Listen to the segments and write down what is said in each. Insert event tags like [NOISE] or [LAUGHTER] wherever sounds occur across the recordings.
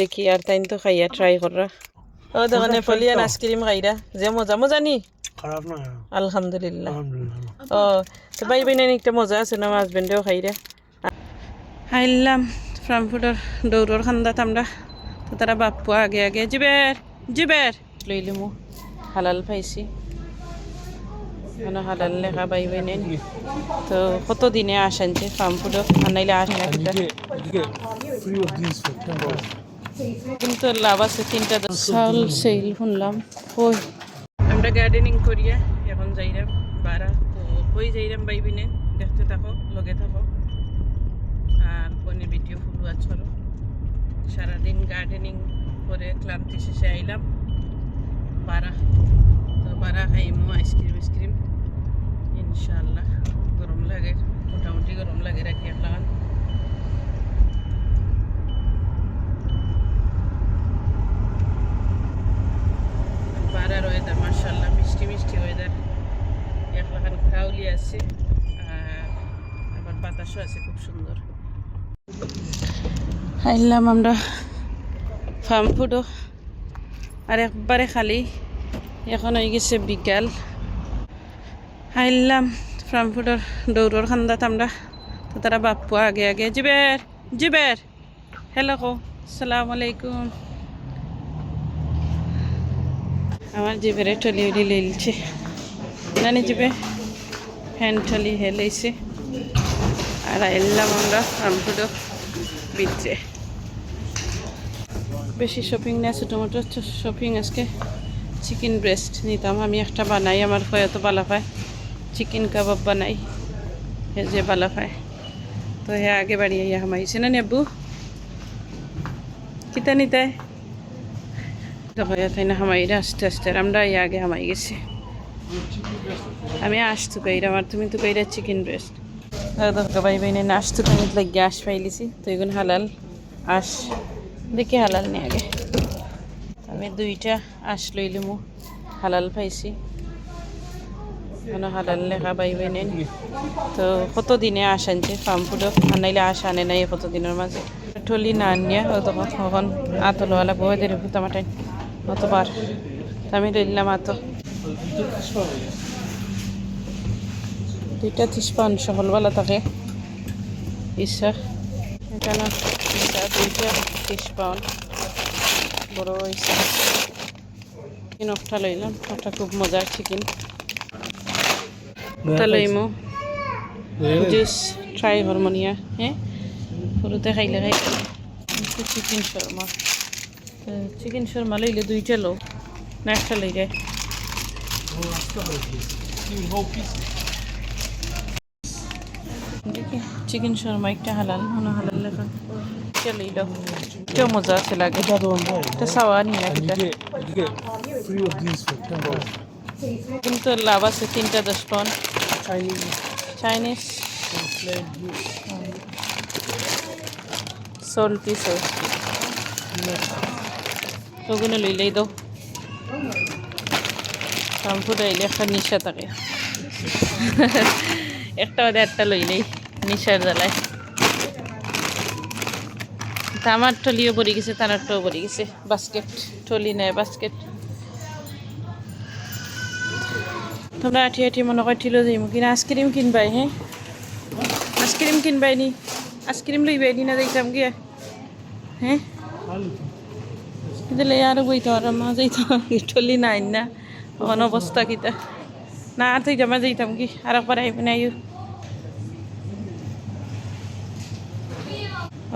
দেখি আর তাই তো খাইয়া ট্রাই করা ও দোকানে ফলিয়ান আইসক্রিম খাইরা। যে মজা মজা নি খারাপ না। আলহামদুলিল্লাহ। আলহামদুলিল্লাহ। ও তো বাই বাইনে একটা মজা আছে না হাজবেন্ডেও খাইরা? খাইলাম ফ্রামফুটর দৌড়র খান্দাত আমরা। তো তারা বাপ্পু আগে আগে জিবের জিবের। লইলি মু হালাল পাইছি। মানে হালাল লেখা বাই বাইনে তো কত দিনে আসানছে ফ্রামফুটর আনাইলে আসে না কিটা এদিকে free of this for 10 dollars কিন্তু লাভ আছে তিনটা সেল শুনলাম। কই আমরা গার্ডেনিং করিয়া এখন যাইরাম বারা। তো কই যাইরাম বাইবিনে দেখতে থাকো লগে থাকো। আর কোনে ভিডিও ফুল আছরো সারাদিন গার্ডেনিং করে ক্লান্তি শেষে আইলাম। বারা। তো বারা খাইমু আইসক্রিম আইসক্রিম ইনশাল্লাহ গরম লাগে। মোটামুটি গরম লাগে রাখি একলাগান বারার ওয়েদার মার্শাল্লাহ মিষ্টি মিষ্টি ওয়েদার একলাখান কাউলি আছে আবার বাতাসও আছে, খুব সুন্দর। আইলাম আমরা ফার্ম ফুডও আর একবারে খালি, এখন হয়ে গেছে বিকাল। আইলাম ফার্ম ফুডর দৌড়র খান্দাত আমরা। তো তারা বাপ্পু আগে আগে। জিবের জিবের। হ্যালো কো সালাম আলাইকুম। আমার জিবেরে টলি উলি লেলছে। নানি জিবে ফ্যান টলি হেলেছে আর এলাম আমরা আমটুডো ভিতরে বেশি শপিং নেই ছোটো মোটো শপিং আজকে চিকেন ব্রেস্ট নিতাম। আমি একটা বানাই, আমার হয়তো বালা পায়। চিকেন কাবাব বানাই, হে যে বালা পায়। তো হে আগে বাড়ি আইয়া হামাইছে না নেবু? কিতা নিতাই? দেখো তাই না হামাইরা আস্তে আস্তে আমরা এই আগে হামাই গেছি। আমি আসতো কইরা আমার, তুমি তো কইরা চিকেন ব্রেস্ট দেখো ভাই বাইনে আসতো তুমি লাগিয়ে আস পাইলিছি, তো এগুলো হালাল আস দেখি হালাল নি আগে। আমি দুইটা আস লইলিমু হালাল পাইছি। মানে হালাল লেখা বাই বাইনে তো কত দিনে আস আনছে? ফার্ম ফুডও আনাইলে আস আনে নাই কত দিনের মাঝে? ঠলি না আনিয়া তখন তখন আতলওয়ালা বয়ে দেরে ফুটামাটাই অতবার। আমি লইলাম আত দুইটা তিস পাউন সফলবেলা থাকে। ইচ্ছা। এখানে ইচ্ছা দুইটা তিস পাউন বড় ইচ্ছা চিকেন একটা লইলাম একটা খুব মজার চিকেন একটা লইমু। জুস ট্রাই হরমোনিয়া হ্যাঁ? সৰুতে খাইলে খাই। চিকেন শৰ্মা চিকেন শৰ্মা লইলে দুইটা লওঁ না একটা যায় চিকেন শর্মা একটা হালাল, মনে হালাল লেখা। এটা লই দাও এটাও মজা আছে লাগে। এটা তো আমরা এটা সাওয়া নি না এটা। এদিকে এদিকে free of this for 10 dollars কিন্তু লাভ আছে তিনটা দশ পাউন্ড চাইনিজ ওগুলো লইলেই দাও। শ্যাম্পুটা আইলে একটা নিশা থাকে। একটা ওদের একটা লইলেই নিশার জ্বালায় আমার টলিও পড়ে গেছে তানারটাও পড়ে গেছে। বাস্কেট টলি নেয় বাস্কেট। তোমরা আঠি আঠি মনে করছিল যে কিনা আইসক্রিম কিনবাই হ্যাঁ আইসক্রিম কিনবাই নি? আইসক্রিম লইবাই নি না যাইতাম গিয়া হ্যাঁ দিলে আর বইতে আর মা যাইতাম টলি নাই না এখন অবস্থা কিতা না আর তুই জমা যাইতাম কি আর একবার আইবি না ইউ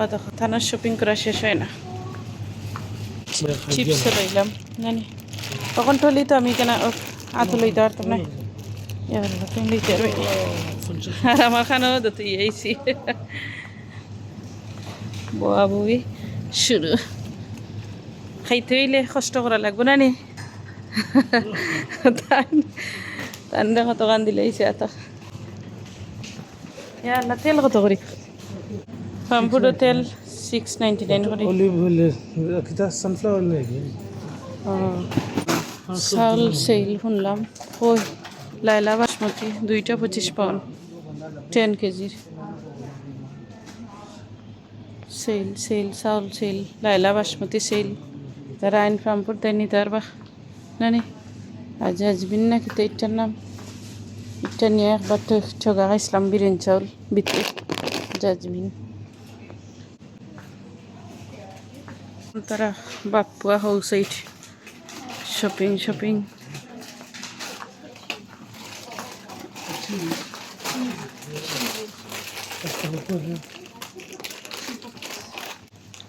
দেখো থানার শপিং করা শেষ হয় না চিপস লইলাম জানি তখন টলি তো আমি কেন আতো লইতে পারতাম না আর আমার খানাও তো তুই বই শুরু খাইতে হইলে কষ্ট করা লাগবো না নি? তান কত কান দিলে এত। না তেল কত করি? পাম্পুডো তেল সিক্স নাইনটি নাইন করি সানফ্লাওয়ার চাউল সেল শুনলাম। কই লাইলা বাসমতি দুইটা পঁচিশ পাউন্ড টেন কেজির। সেল সেল চাউল সেল লাইলা বাসমতি সেল যারা আইন ফার্মপুর তাই নিতে পারবা নানি আজ আজবিন না কিন্তু এটার নাম। এটা নিয়ে একবার তো ঠগা খাইছিলাম বিরিয়ানি চাউল বিতে জাজমিন। তারা বাপুয়া হৌ সাইড শপিং শপিং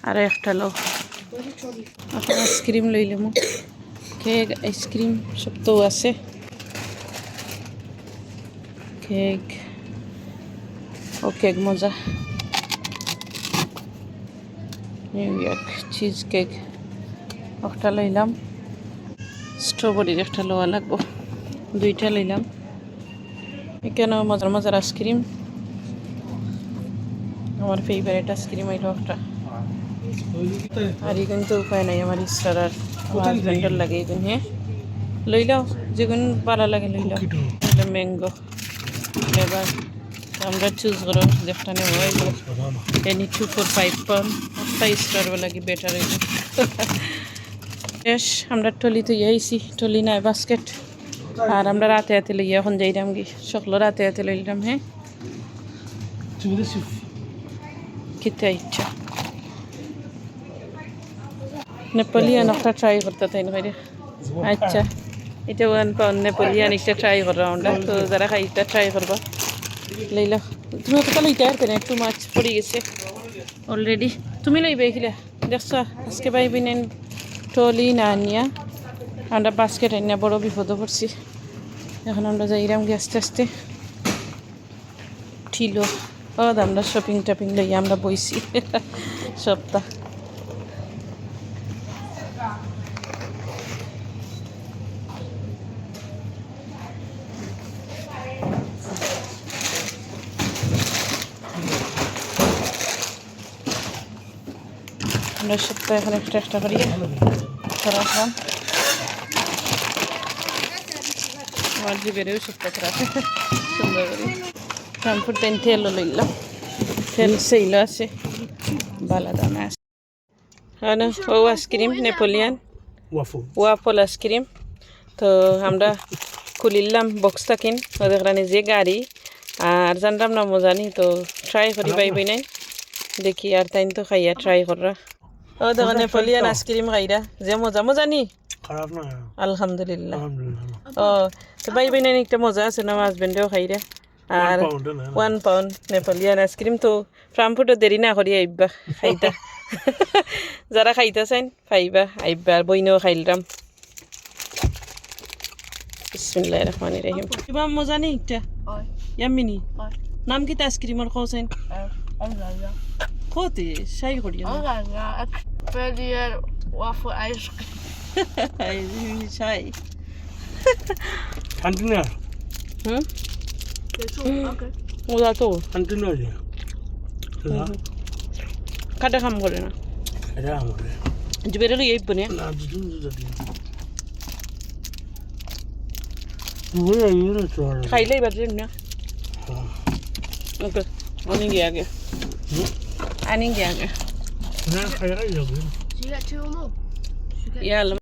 আর একটা লো এখন আইসক্রিম লইলে মো কেক, আইসক্রিম, সব তো আছে। কেক। ও, কেক মজা। নিউ ইয়র্ক চিজ কেক একটা লইলাম স্ট্রবেরির একটা লোয়া লাগবো। দুইটা লইলাম এখানেও মজার মজার আইসক্রিম। আমার ফেভারিট আইসক্রিম হইল একটা। আর এগুন তো উপায় নাই আমার ইস্টার আর হাজব্যান্ডের লাগে এগুন হ্যাঁ? লইলাও যেগুন ভালো লাগে লইলাও ম্যাঙ্গো এবার আমরা চুজ করো যেটা নেব any two four five pound একটা স্টার লাগে বেটার এগুলো বেশ আমরা টলি তো আইছি টলি নাই বাস্কেট আর আমরা রাতে হাতে লই এখন যাইলাম কি? সকল রাতে হাতে লইলাম হ্যাঁ? খেতে ইচ্ছা। নেপালিয়ান একটা ট্রাই করতে তাই না আচ্ছা এটা ওয়ান পাউন্ড নেপালিয়ান একটা ট্রাই করা আমরা তো যারা খাই এটা ট্রাই করবা লইলা তুমি তো তাহলে এটা আর একটু মাছ পড়ে গেছে অলরেডি তুমি লইবে এখিলা দেখছ আজকে পাইবি নেন টলি না নিয়া আমরা বাস্কেট আনিয়া বড় বিপদে পড়ছি এখন আমরা যাইরাম গিয়ে আস্তে আস্তে ছিল ও আমরা শপিং টপিং লইয়া আমরা বইছি সপ্তাহ আমরা সপ্তাহে এখন একটা একটা করি। রাখলাম আমার জিবেরেও সপ্তাহ খারাপ সুন্দর করে। ট্রান্সপোর্ট তেন তেলও লইলাম। তেল সেইল আছে। ভালো দামে আছে। হ্যাঁ ও ice cream Napoleon. Waffle. Ice cream. তো আমরা খুলিলাম বক্সটা কিন ওদের যে গাড়ি আর জানলাম না মজা নি তো ট্রাই করি পাইবি নাই। দেখি আর তাই তো খাইয়া ট্রাই করা ও দেখো নেপোলিয়ান আইসক্রিম খাইরা যে মজা মজা নি? খারাপ না আলহামদুলিল্লাহ। আলহামদুলিল্লাহ। ও তো পাইবি নাই একটা মজা আছে না হাজবেন্ডেও খাইরা আর pound না one pound Napoleon ice cream তো ফ্রামফুটও দেরি না করি আইবা খাইতা [LAUGHS] যারা খাইতা চাইন পাইবা আইবা আর বইনেও খাইলাম বিসমিল্লাহির রহমানির রহিম কিবা মজা নেই একটা হয়। ইয়ামিনি হয়। নাম কি আইসক্রিমের খাও চাইন Alhamdulillah. কতে সাই করি না Alhamdulillah. Experience waffle ice cream. সাই কন্টিনিউয়ার হুম Okay. মজা তো কন্টিনিউয়ার না কাটা কাম করে না এটা আমাদের জুবেরে লই আইব নে না দুদিন যদি Where are you to খাইলে এবার না ওকে আনিঙ্গে আগে আনিঙ্গে আগে